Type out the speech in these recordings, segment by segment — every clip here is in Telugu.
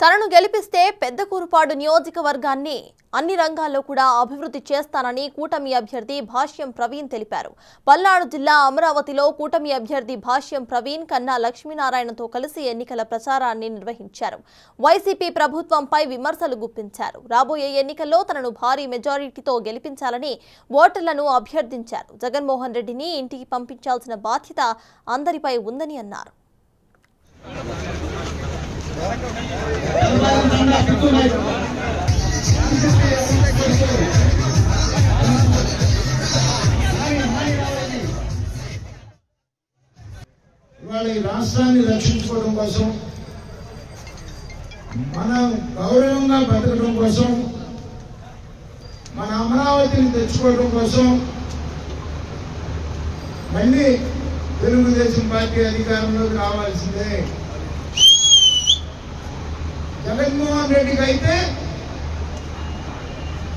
తనను గెలిపిస్తే పెద్ద కూరుపాడు నియోజకవర్గాన్ని అన్ని రంగాల్లో కూడా అభివృద్ధి చేస్తానని కూటమి అభ్యర్థి భాష్యం ప్రవీణ్ తెలిపారు. పల్నాడు జిల్లా అమరావతిలో కూటమి అభ్యర్థి భాష్యం ప్రవీణ్ కన్నా లక్ష్మీనారాయణతో కలిసి ఎన్నికల ప్రచారాన్ని నిర్వహించారు. వైసీపీ ప్రభుత్వంపై విమర్శలు గుప్పించారు. రాబోయే ఎన్నికల్లో తనను భారీ మెజారిటీతో గెలిపించాలని ఓటర్లను అభ్యర్థించారు. జగన్మోహన్ రెడ్డిని ఇంటికి పంపించాల్సిన బాధ్యత అందరిపై ఉందని అన్నారు. ఇవాళ ఈ రాష్ట్రాన్ని రక్షించుకోవడం కోసం మనం గౌరవంగా బతకడం కోసం మన అమరావతిని తెచ్చుకోవడం కోసం మళ్ళీ తెలుగుదేశం పార్టీ అధికారంలోకి రావాల్సిందే. జగన్మోహన్ రెడ్డికి అయితే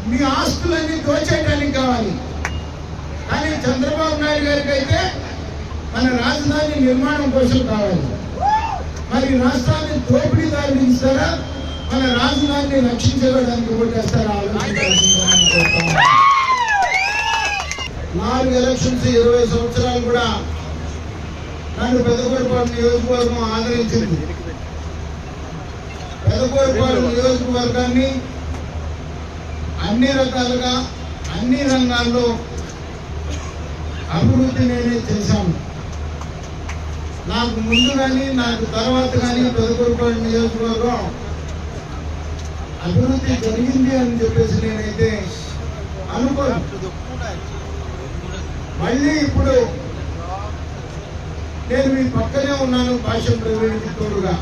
మీ ఆస్తులన్నీ దోచేయడానికి కావాలి. కానీ చంద్రబాబు నాయుడు గారికి అయితే మన రాజధాని నిర్మాణం కోసం కావాలి. మరి రాష్ట్రాన్ని దోపిడీదారులు ఇస్తారా మన రాజధానిని రక్షించడానికి ఓటేస్తారా? నాలుగు ఎలక్షన్స్ ఇరవై సంవత్సరాలు కూడా నన్ను పెద్దకొడపాటు నియోజకవర్గం ఆదరించింది. పెద్దకోరపాటు నియోజకవర్గాన్ని అన్ని రకాలుగా అన్ని రంగాల్లో అభివృద్ధి నేనే చేశాను. నాకు ముందు కానీ నాకు తర్వాత కానీ పెదకొరపాడు నియోజకవర్గం అభివృద్ధి జరిగింది అని చెప్పేసి నేనైతే అనుకోను. మళ్ళీ ఇప్పుడు నేను మీ పక్కనే ఉన్నాను భాష ప్రవీణ్కి తోడుగా.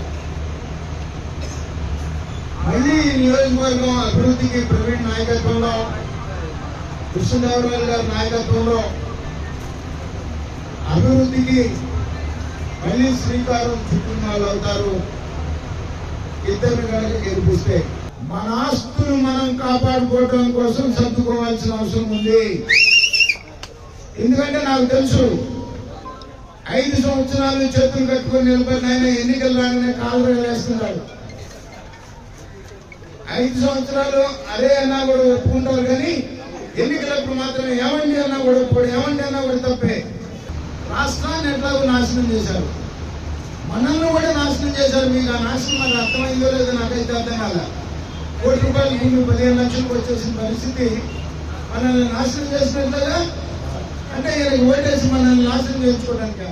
మళ్ళీ ఈ నియోజకవర్గం అభివృద్ధికి ప్రవీణ్ నాయకత్వంలో కృష్ణదేవరాయలు గారి నాయకత్వంలో అభివృద్ధికి మళ్ళీ శ్రీకారం చుట్టిన అవుతారు. ఇద్దరు కనుక గెలిపిస్తే మన ఆస్తులు మనం కాపాడుకోవడం కోసం సర్దుకోవాల్సిన అవసరం ఉంది. ఎందుకంటే నాకు తెలుసు ఐదు సంవత్సరాలు చేతులు కట్టుకొని నిలబడిన ఆయన ఎన్నికలు రాగానే కాలు వేస్తున్నాడు ఐదు సంవత్సరాలు అరే అన్నా కూడా ఒప్పుకుంటారు కానీ ఎన్నికలప్పుడు మాత్రం ఏమండి అన్నా కూడా ఒప్పుకోడు ఏమండి అన్నా కూడా తప్పే. రాష్ట్రాన్ని ఎట్లాగో నాశనం చేశారు. మనల్ని కూడా నాశనం చేశారు. మీకు ఆ నాశనం నాకు అర్థమైందో లేదో నాకైతే అర్థం కాల. కోటి రూపాయలు భూమి పదిహేను లక్షలకు వచ్చేసిన పరిస్థితి మనల్ని నాశనం చేసినట్లుగా? అంటే ఈయనకి ఓటేసి మనల్ని నాశనం చేసుకోవడానికి